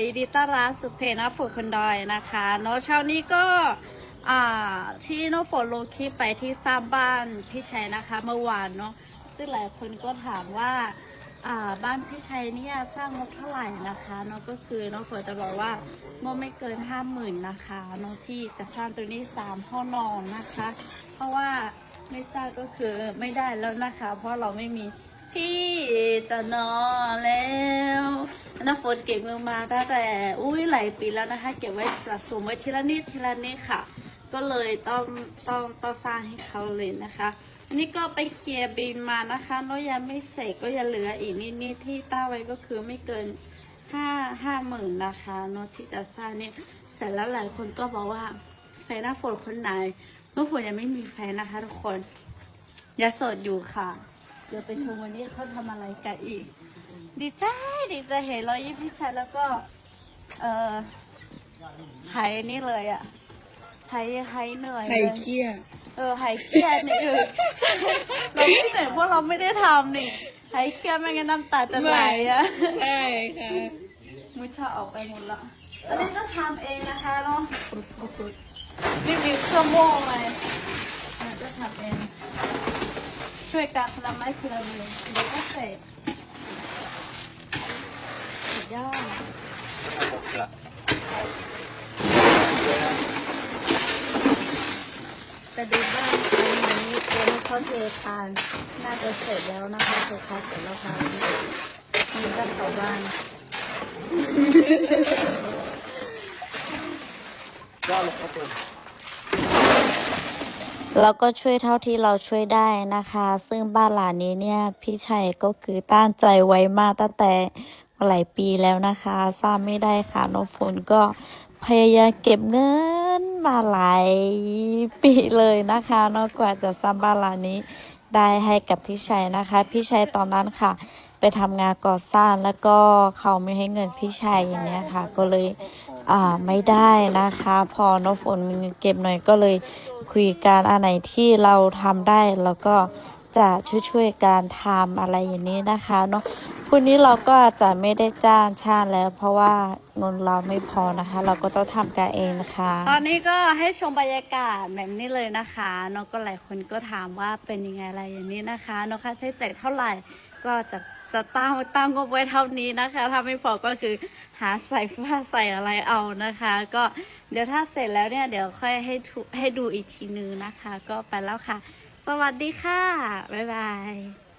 ต้อนรับสุเพนะฝนคนดอยนะคะเนาะเช้านี้ก็ที่โนฝนลงคลิปไปที่สร้างบ้านพี่ชัยนะคะเมื่อวานเนาะซึ่งหลายคนก็ถามว่าอ่าบ้านพี่ชัยเนี่ยสร้างงบเท่าไหร่นะคะเนาะก็คือน้องฝนจะบอกว่างบไม่เกินห้าหมื่นนะคะเนาะที่จะสร้างตัวนี้สามห้องนอนนะคะ เพราะว่าไม่สร้างก็คือไม่ได้แล้วนะคะ เพราะเราไม่มี ที่จะนอนแล้วน้ำฝนเก็บเงินมาตั้งแต่อุ้ยหลายปีแล้วนะคะ เก็บไว้สะสมไว้ทีละนิดทีละนิดค่ะ ก็เลยต้องต้องต้องสร้างให้เขาเลยนะคะอันนี้ก็ไปเคลียร์บินมานะคะน้อยยังไม่เสร็จก็ยังเหลืออีกนิดนิดที่ตั้งไว้ก็คือไม่เกินห้าห้าหมื่นนะคะเนาะที่จะสร้างเนี่ยเสร็จแล้วหลายคนก็บอกว่าแฟนน้าฝนคนไหนเมื่อฝนยังไม่มีแฟนนะคะทุกคนย่าโสดอยู่ค่ะ เดี๋ยวไปชมวันนี้เขาทำอะไรกันอีก ดีใจดีใจเห็นรอยยิ้มพี่ชัดแล้วก็เอ่อหายนี่เลยอะหายหายเหนื่อยไข่เลย เคี่ยเออหายเครียดนี่เออใช่เราไม่เหนื่อยเพราะเราไม่ได้ทำนี่หายเครียดไม่งั้นน้ำตาจะไหลอะใช่ค่ะ มุชาออกไปหมดละตอนนี้จะทำเองนะคะเนาะรีบๆชั่วโมงเลยอะจะทำเอง ช่วยกันคนลไม้คนละมือเดี๋ยวก็เสร็จสุดยอดแต่ดูบ้านครั้งนี้เดี๋ยวเขาเททานน่าจะเสร็จแล้วนะคะเททานเสร็จแล้วค่ะนี่ก็เข้าบ้านเราก็ช่วยเท่าที่เราช่วยได้นะคะ ซึ่งบ้านหลังนี้เนี่ยพี่ชัยก็คือตั้งใจไว้มากตั้งแต่หลายปีแล้วนะคะทราบไม่ได้ค่ะน้องฝนก็พยายามเก็บเงินมาหลายปีเลยนะคะนอกกว่าจะสร้างบ้านหลังนี้ได้ให้กับพี่ชัยนะคะ พี่ชัยตอนนั้นค่ะ ไปทำงานก่อสร้างแล้วก็เขาไม่ให้เงินพี่ชัยอย่างเนี้ยค่ะ ก็เลย ไม่ได้นะคะ พอน้องฝนมีเงินเก็บหน่อยก็เลยคุยกันอันไหนที่เราทำได้แล้วก็จะช่วยๆการทำอะไรอย่างนี้นะคะเนาะพรุ่งนี้เราก็จะไม่ได้จ้างช่างแล้ว เพราะว่าเงินเราไม่พอนะคะ เราก็ต้องทำกันเองนะคะ ตอนนี้ก็ให้ชมบรรยากาศแบบนี้เลยนะคะเนาะก็หลายคนก็ถามว่าเป็นยังไงอะไรอย่างนี้นะคะเนาะค่าใช้จ่ายเท่าไหร่ก็จะ จะตั้งตั้งงบไว้เท่านี้นะคะ ถ้าไม่พอก็คือหาใส่ผ้าใส่อะไรเอานะคะ ก็เดี๋ยวถ้าเสร็จแล้วเนี่ยเดี๋ยวค่อยให้ให้ดูอีกทีนึงนะคะ ก็ไปแล้วค่ะ สวัสดีค่ะ บ๊ายบาย